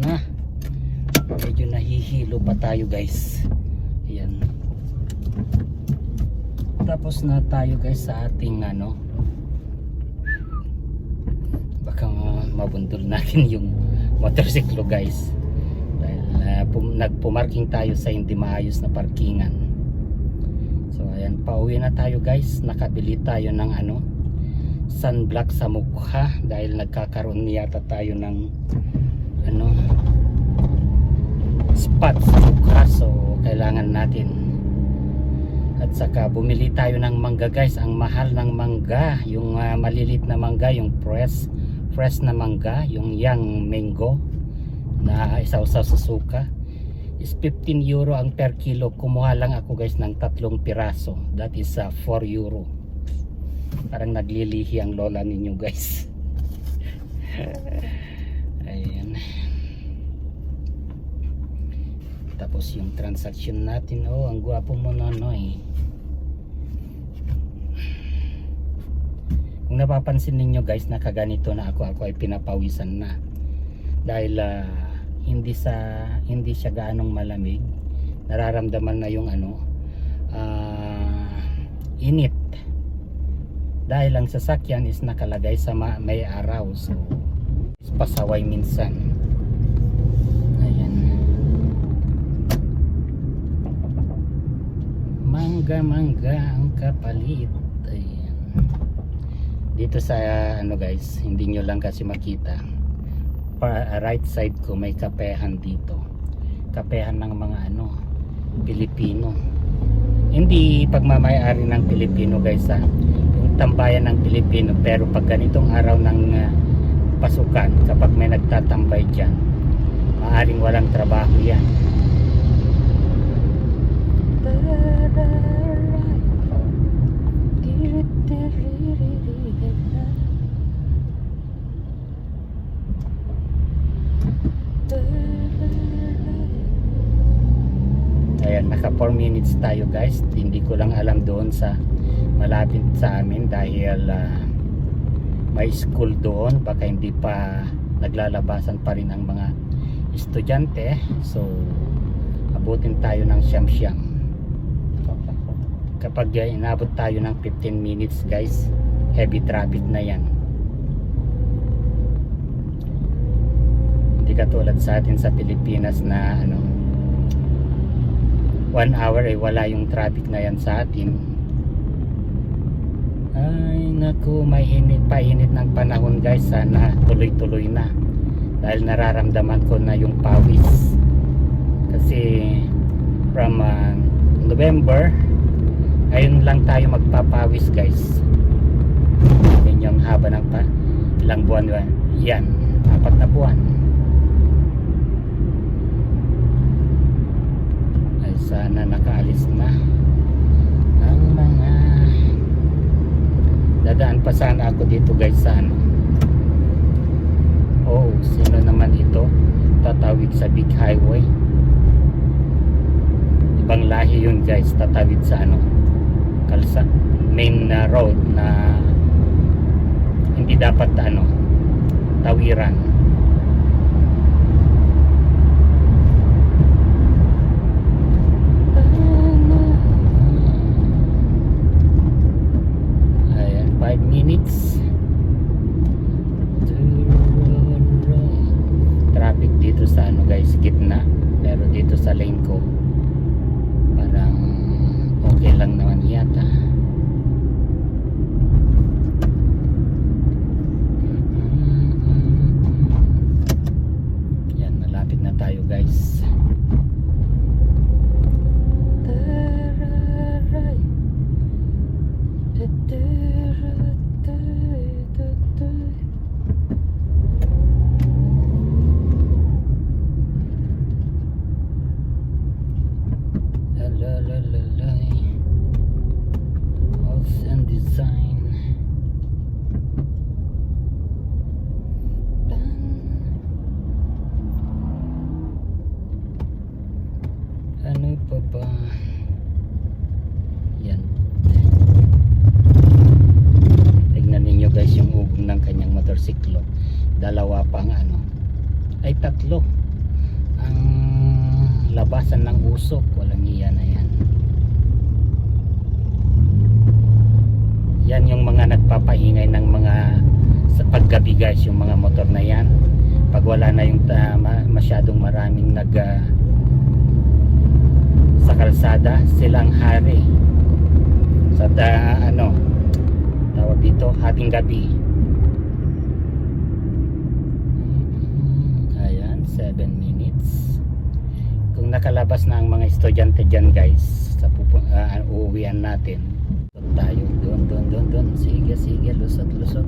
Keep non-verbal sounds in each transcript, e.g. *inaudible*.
na. Medyo nahihilo pa tayo guys. Ayan. Tapos na tayo guys sa ating ano. Baka mabundol natin yung motorsiklo guys. Dahil uh, pum- nagpumarking tayo sa hindi maayos na parkingan. So ayan, pauwi na tayo guys. Nakabili tayo ng ano, sunblock sa mukha dahil nagkakaroon yata tayo ng ano spot sa so kailangan natin. At saka bumili tayo ng mangga guys. Ang mahal ng mangga yung uh, malilit na mangga yung fresh fresh na mangga yung young mango na isaw-saw sa suka. Is 15 euro ang per kilo. Kumuha lang ako guys ng tatlong piraso. That is uh, 4 euro. Parang naglilihi ang lola ninyo guys *laughs* tapos yung transaction natin oh ang gwapo mo nonoy. Kung napapansin ninyo guys nakaganito na ako ako ay pinapawisan na. Dahil ah, hindi sa hindi siya gaanong malamig. Nararamdaman na yung ano ah, init. Dahil ang sasakyan is nakalagay sa ma- may araw. So pasaway minsan ayan mangga ang kapalit. Ayan. Dito sa ano guys hindi nyo lang kasi makita. Pa, right side ko may kapehan dito. Kapehan ng mga ano Pilipino. Hindi pagmamayari ng Pilipino guys ha. Yung tambayan ng Pilipino pero pag ganitong araw ng ah, pasukan kapag may nagtatambay dyan maaring walang trabaho yan Ayan, naka 4 minutes tayo guys. Hindi ko lang alam doon sa malapit sa amin dahil ah, may school doon. Baka hindi pa naglalabasan pa rin ang mga estudyante. So, abutin tayo ng siyam-siyam. Kapag ah, inabot tayo ng 15 minutes guys, heavy traffic na yan. Hindi katulad sa atin sa Pilipinas na ano, one hour ay wala yung traffic na yan sa atin. Ay naku may init pa init ng panahon guys. Sana tuloy tuloy na. Dahil nararamdaman ko na yung pawis. Kasi from uh, November ayun lang tayo magpapawis guys. Yun yung haba ng pa, ilang buwan ba? yan. Apat na buwan. Ay sana nakaalis na ang mga dadaan pa sana ako dito guys sa ano? Oh sino naman ito? Tatawid sa big highway. Ibang lahi yun guys. Tatawid sa ano kalsa main na road na hindi dapat ano tawiran Ayan, 5 minutes. Traffic dito sa ano guys, gitna. Pero dito sa lane ko, parang okay lang naman yata. Yan, malapit na tayo guys. Tararay. Alalalalay. dalawa pang ano ay tatlo ang labasan ng usok walang iya na yan yan yung mga nagpapaingay ng mga sa paggabi guys yung mga motor na yan. Pag wala na yung ma- masyadong maraming nag ah, sa kalsada silang hari. Sa da, ano tawag dito hating gabi. Ayan 7 minutes. Kung nakalabas na ang mga estudyante dyan guys sa ah, uuwian natin tayo. Doon doon doon doon. Sige sige. Lusot lusot.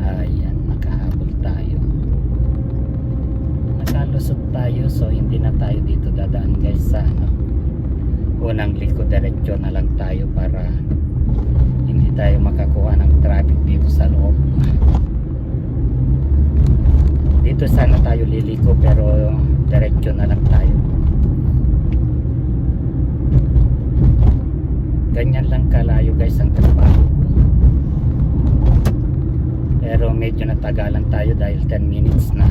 Ayan nakahabol tayo. Nakalusot tayo so hindi na tayo dito dadaan guys sa ano. Unang liko diretsyo na lang tayo para hindi tayo makakuha ng traffic dito sa loob. Dito sana tayo liliko pero diretsyo na lang tayo ganyan lang kalayo guys ang trabaho pero medyo natagalan tayo dahil 10 minutes na.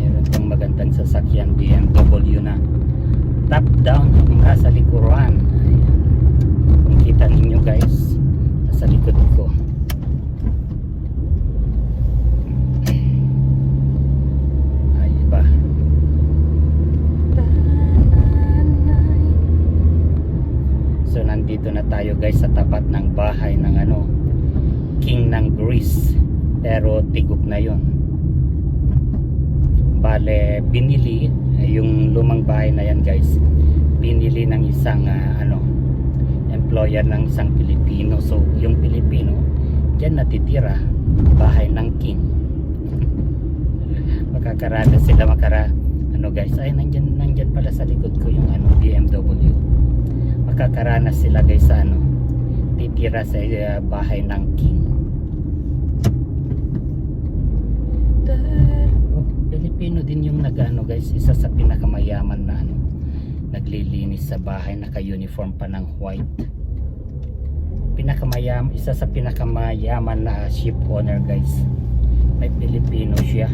Meron pang magandang sasakyan BMW na. Top down nasa likuran. Ayan. kung kita ninyo guys nasa likod ko ay iba so nandito na tayo guys sa tapat ng bahay ng ano king ng Greece pero tigok na yon bale binili eh, yung lumang bahay na yan guys binili ng isang ah, ano employer ng isang Pilipino. So yung Pilipino dyan natitira bahay ng king. *laughs* Makakarada sila makara ano guys ay nandyan, nandyan pala sa likod ko yung ano BMW makakaranas sila guys sa ano titira sa uh, bahay ng king oh, Pilipino din yung nagano guys isa sa pinakamayaman na ano naglilinis sa bahay naka-uniform pa ng white. Pinakamayam isa sa pinakamayaman na ship owner guys. May Pilipino siya.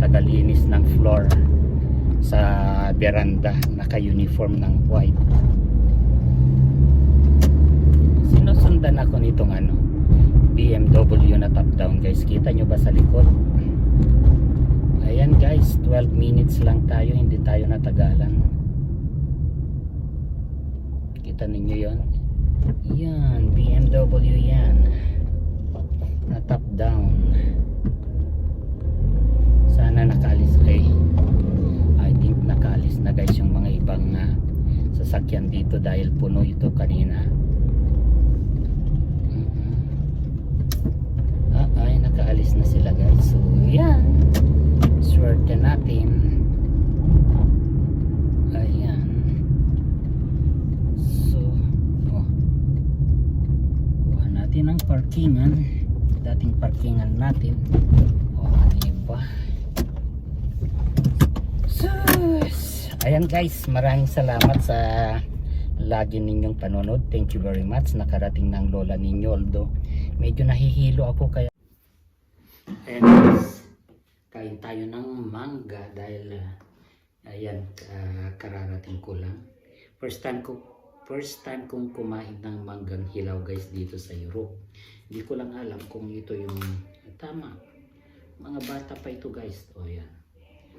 Tagalinis ng floor sa veranda naka-uniform ng white. Sinusundan ako nitong ano BMW na top down guys. Kita nyo ba sa likod ayan guys 12 minutes lang tayo hindi tayo natagalan. Kita ninyo yon yan BMW yan. Na top down. Sana nakaalis kay I think nakaalis na guys yung mga ibang ah, sasakyan dito dahil puno ito kanina Mhm. ah, ay nakaalis na sila guys so yan swerte natin ayan so oh kuha natin ang parkingan dating parkingan natin o ano ba Sus! Ayan guys, maraming salamat sa lagi ninyong panonood. Thank you very much. Nakarating ng lola ninyo although medyo nahihilo ako kaya Ayan guys, kain tayo ng mangga dahil ah, ayan, ah, kararating ko lang. First time ko first time kong kumain ng manggang hilaw guys dito sa Europe. Hindi ko lang alam kung ito yung tama. Mga bata pa ito guys. O yan.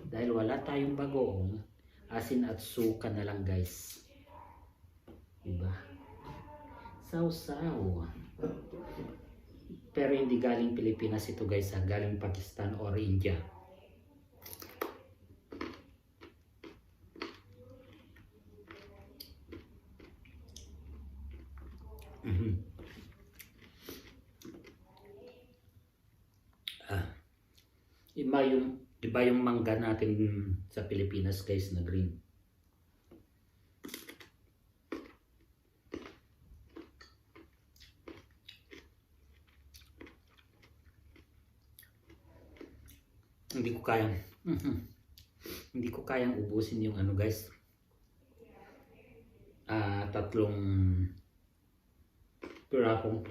Dahil wala tayong bagoong, asin at suka na lang guys. Diba? Sausaw. Pero hindi galing Pilipinas ito guys ha. Galing Pakistan or India. Mhm. Ah. Iba yung iba yung mangga natin sa Pilipinas guys na green. Hindi ko kayang Mhm. hindi ko kayang ubusin yung ano guys. Ah, tatlong piraso.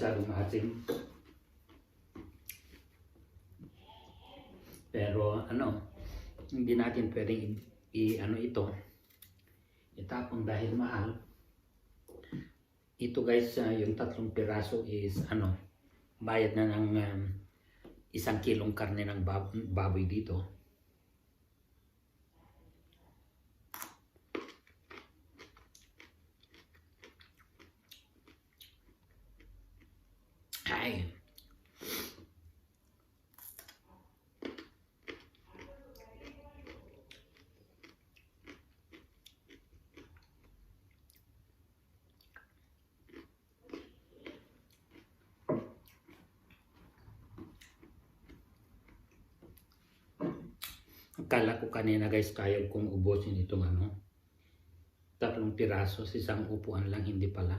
Masyadong maasim. Pero ano, hindi natin pwedeng i, i- ano ito itapon dahil mahal. Ito guys, ah, yung tatlong piraso is ano, bayad na ng um, isang kilong karne ng bab- baboy dito. Ay. Akala ko kanina guys kaya kong ubusin itong ano. Tatlong piraso sa isang upuan lang, hindi pala.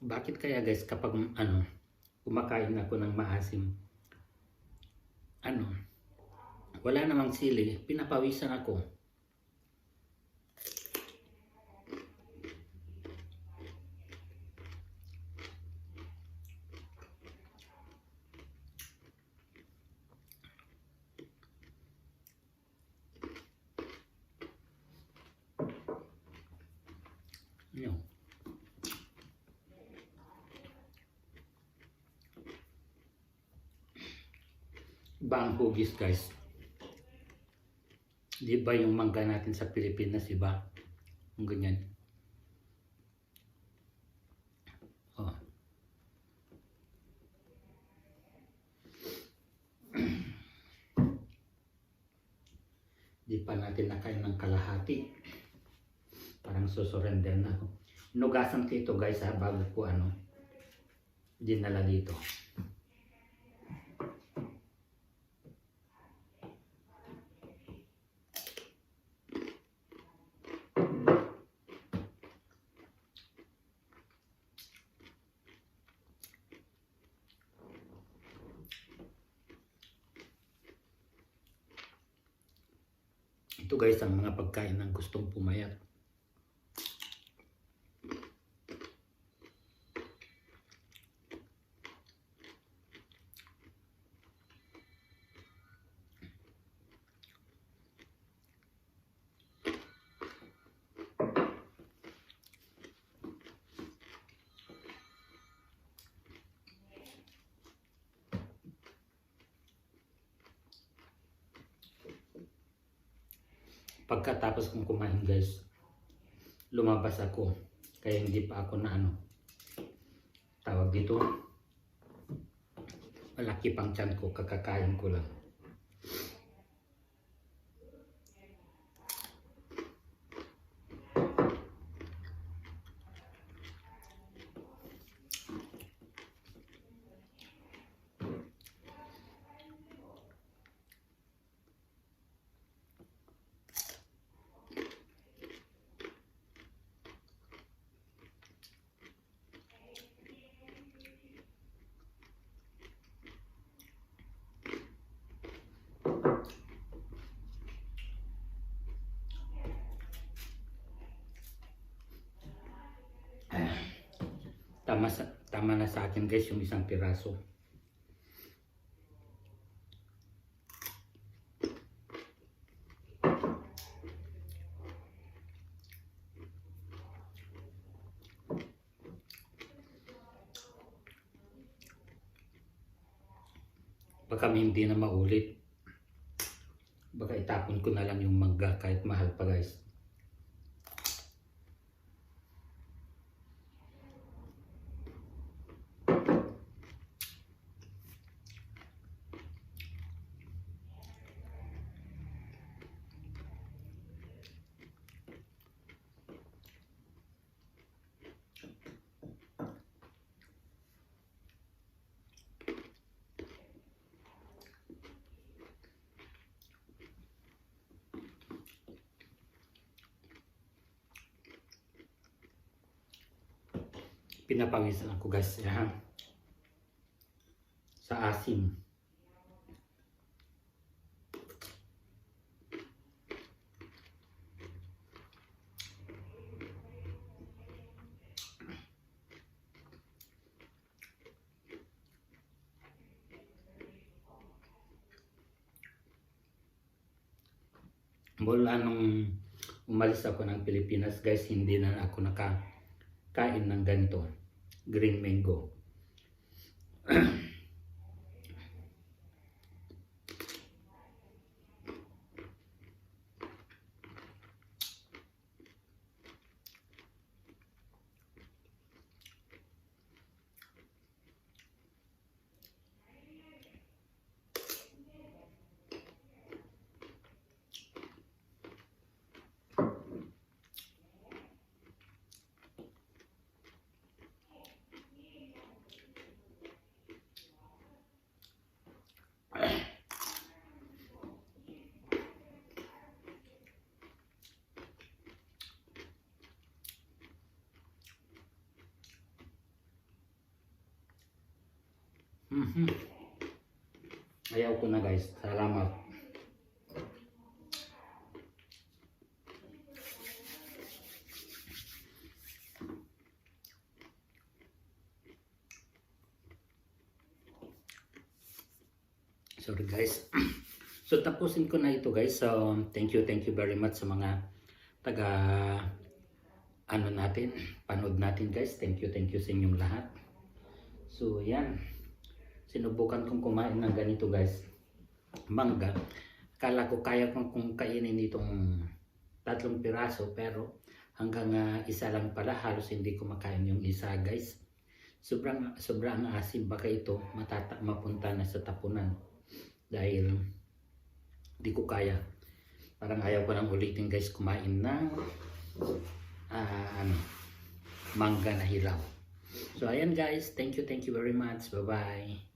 Bakit kaya guys kapag ano, kumakain ako ng maasim, ano, wala namang sili, pinapawisan ako. Ano? Hugis guys. Di ba yung mangga natin sa Pilipinas, iba? Yung ganyan. Oh. Di pa natin nakain ng kalahati. Parang susurrender na ako. Inugasan ko ito guys ha, bago ko ano, dinala dito. Ito guys ang mga pagkain ng gustong pumayat. Pagkatapos kong kumain guys, lumabas ako. Kaya hindi pa ako na ano, tawag dito, malaki pang tiyan ko, kakakain ko lang. Tama, sa, tama na sa akin guys yung isang piraso. Baka hindi na maulit. Baka itapon ko na lang yung mangga kahit mahal pa guys. Pinapawisan ako guys. Yan. Sa asim. Mula nung umalis ako ng Pilipinas guys, hindi na ako nakakain ng ganito. Green mango. *clears throat* Mhm. Ayaw ko na guys. Salamat. Sorry guys. *clears throat* So tapusin ko na ito guys. So thank you, thank you very much sa mga taga ano natin, panood natin guys. Thank you, thank you sa inyong lahat. So yan. Sinubukan kong kumain ng ganito guys. Mangga. Kala ko kaya kong kung kainin itong tatlong piraso pero hanggang ah, isa lang pala halos hindi ko makain yung isa guys. Sobrang sobrang asim baka ito matata mapunta na sa tapunan dahil di ko kaya. Parang ayaw ko nang ulitin guys kumain ng ah, ano, mangga na hilaw. So ayan guys, thank you, thank you very much. Bye-bye.